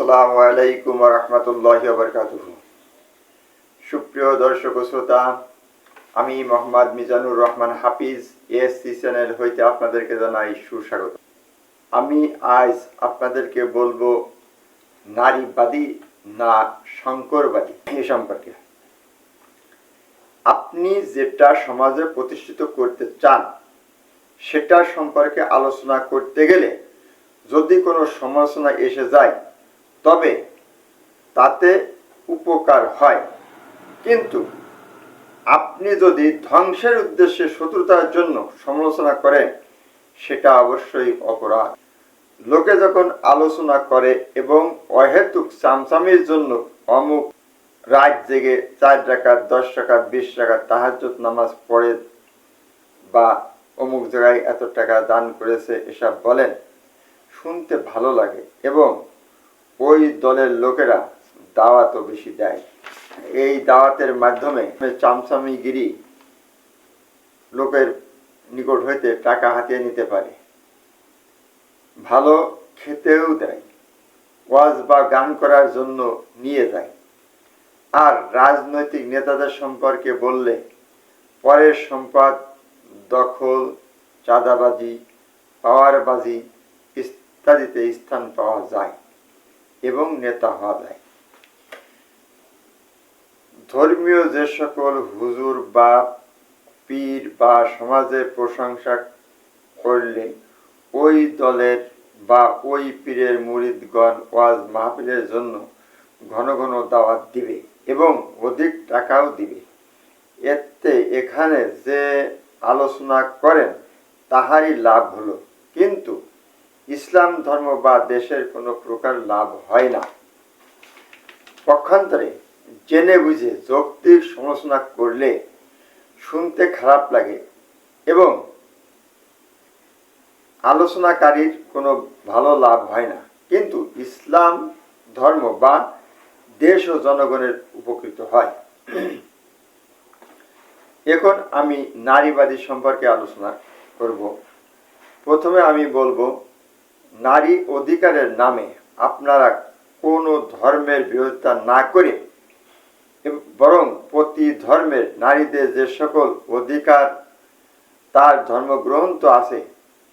আসসালামু আলাইকুম রহমতুল্লাহ বরকাতুহ। সুপ্রিয় দর্শক শ্রোতা, আমি মোহাম্মদ মিজানুর রহমান হাফিজ চ্যানেল হইতে আপনাদেরকে জানাই সুস্বাগত। আমি আজ আপনাদেরকে বলব, নারীবাদী না শঙ্করবাদী? এ সম্পর্কে। আপনি যেটা সমাজে প্রতিষ্ঠিত করতে চান, সেটা সম্পর্কে আলোচনা করতে গেলে যদি কোনো সমালোচনা এসে যায় তবে তাতে উপকার হয়। কিন্তু আপনি যদি ধ্বংসের উদ্দেশ্যে শত্রুতার জন্য সমালোচনা করেন, সেটা অবশ্যই অপরাধ। লোকে যখন আলোচনা করে এবং অহেতুক চামচামির জন্য অমুক রাত জেগে চার টাকা দশ টাকা বিশ টাকা তাহাজ্জুদ নামাজ পড়ে বা অমুক জায়গায় এত টাকা দান করেছে এসব বলেন, শুনতে ভালো লাগে এবং ওই দলের লোকেরা দাওয়াতও বেশি দেয়। এই দাওয়াতের মাধ্যমে চামচামিগিরি লোকের নিকট হইতে টাকা হাতিয়ে নিতে পারে। ভালো খেতেও দেয়। ওয়াজ বা গান করার জন্য নিয়ে যায়। আর রাজনৈতিক নেতাদের সম্পর্কে বললে, পরের সম্পদ, দখল, চাঁদাবাজি, পাওয়ারবাজি ইত্যাদিতে স্থান পাওয়া যায়। এবং নেতা হওয়া যায় ধর্মীয় যে সকল হুজুর বা পীর বা সমাজের প্রশংসা করলে ওই দলের বা ওই পীরের মুরিদগণ ওয়াজ মাহফিলের জন্য ঘন ঘন দাওয়াত দিবে এবং অধিক টাকাও দিবে। এতে এখানে যে আলোচনা করেন, তাহারই লাভ হলো। কিন্তু ইসলাম ধর্ম বা দেশের কোনো প্রকার লাভ হয় না। পক্ষান্তরে জেনে বুঝে যৌক্তিক সমালোচনা করলে শুনতে খারাপ লাগে এবং আলোচনাকারীর কোনো ভালো লাভ হয় না। কিন্তু ইসলাম ধর্ম বা দেশ ও জনগণের উপকৃত হয়। এখন আমি নারীবাদী সম্পর্কে আলোচনা করব। প্রথমে আমি বলব নারী অধিকারের নামে আপনারা কোনো ধর্মের বিরোধিতা না করে বরং প্রতি ধর্মের নারীদের যে সকল অধিকার, তার ধর্মগ্রন্থ আছে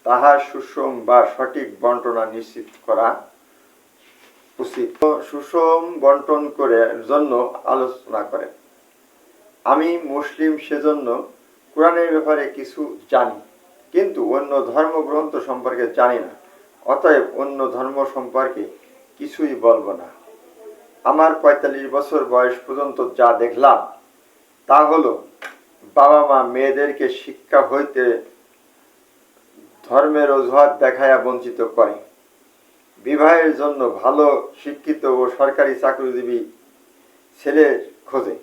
তাহার সুষম বা সঠিক বন্টনা নিশ্চিত করা উচিত। সুষম বন্টন করে জন্য আলোচনা করেন। আমি মুসলিম সেজন্য কোরআনের ব্যাপারে কিছু জানি, কিন্তু অন্য ধর্মগ্রন্থ সম্পর্কে জানি না। অতএব অন্য ধর্ম সম্পর্কে কিছুই বলব না। আমার পঁয়তাল্লিশ বছর বয়স পর্যন্ত যা দেখলাম, তা হলো বাবা মা মেয়েদেরকে শিক্ষা হইতে ধর্মের অজুহাত দেখায়া বঞ্চিত করে। বিবাহের জন্য ভালো শিক্ষিত ও সরকারি চাকরিজীবী ছেলে খোঁজে।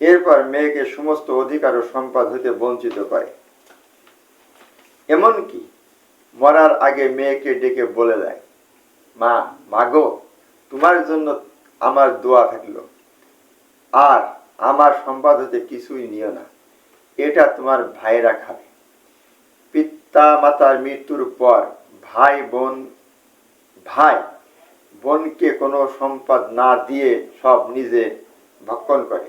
এরপর মেয়েকে সমস্ত অধিকার ও সম্পদ হইতে বঞ্চিত করে। এমনকি মরার আগে মেয়েকে ডেকে বলে দেয়, মা মাগো তোমার জন্য আমার দোয়া থাকল। আর আমার সম্পদ হতে কিছুই নিও না। এটা তোমার ভাইরা খাবে। পিতা মাতার মৃত্যুর পর ভাই বোন, ভাই বোনকে কোনো সম্পদ না দিয়ে সব নিজে ভক্ষণ করে।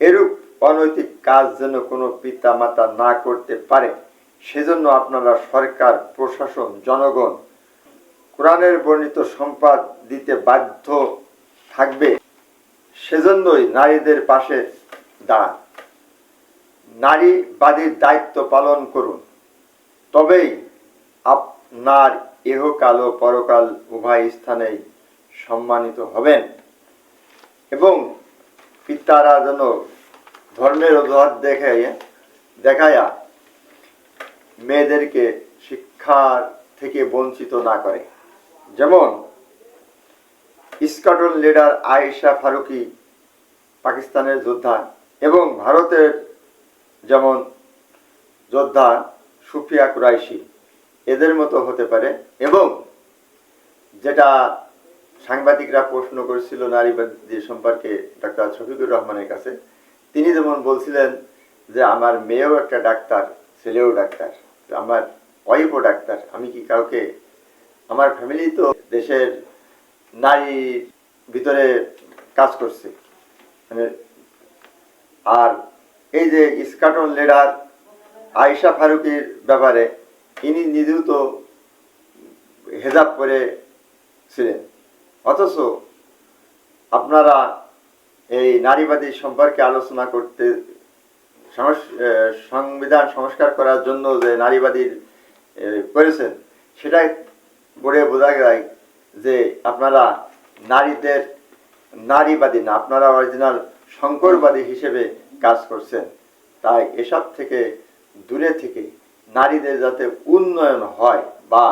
এরূপ অনৈতিক কাজ যেন কোনো পিতা মাতা না করতে পারে। সেজন্য আপনারা সরকার, প্রশাসন, জনগণ কোরআনের বর্ণিত সম্পাদ দিতে বাধ্য থাকবে, সেজন্যই নারীদের পাশে দাঁড়ান। নারীবাদীর দায়িত্ব পালন করুন। তবেই আপনার ইহকাল ও পরকাল উভয় স্থানেই সম্মানিত হবেন এবং পিতারা যেন ধর্মের অজুহাত দেখে দেখায়া মেয়েদেরকে শিক্ষার থেকে বঞ্চিত না করে। যেমন ইস্কাটন লিডার আয়েশা ফারুকি পাকিস্তানের যোদ্ধা এবং ভারতের যেমন যোদ্ধা সুফিয়া কুরাইশি, এদের মতো হতে পারে এবং যেটা সাংবাদিকরা প্রশ্ন করেছিল নারীবাদী সম্পর্কে ডাক্তার শফিকুর রহমানের কাছে, তিনি যেমন বলছিলেন যে, আমার মেয়েও একটা ডাক্তার, ছেলেও ডাক্তার। আমার ওয়াইফও ডাক্তার, আমি কি কাউকে? আমার ফ্যামিলি তো দেশের নারীর ভিতরে কাজ করছে। মানে আর এই যে ইস্কাটন লিডার আয়েশা ফারুকির ব্যাপারে, ইনি নিজেও তো হেজাব করে ছিলেন। অথচ আপনারা এই নারীবাদী সম্পর্কে আলোচনা করতে সংবিধান সংস্কার করার জন্য যে নারীবাদী করেছেন, সেটাই বলে বোঝা যায় যে আপনারা নারীদের, নারীবাদী না, আপনারা অরিজিনাল শঙ্করবাদী হিসেবে কাজ করছেন। তাই এসব থেকে দূরে থেকে নারীদের যাতে উন্নয়ন হয় বা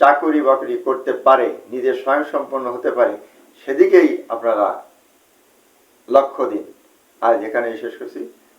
চাকরি বাকরি করতে পারে, নিজে স্বয়ংসম্পন্ন হতে পারে, সেদিকেই আপনারা লক্ষ্য দিন। আর যেখানে শেষ করছি।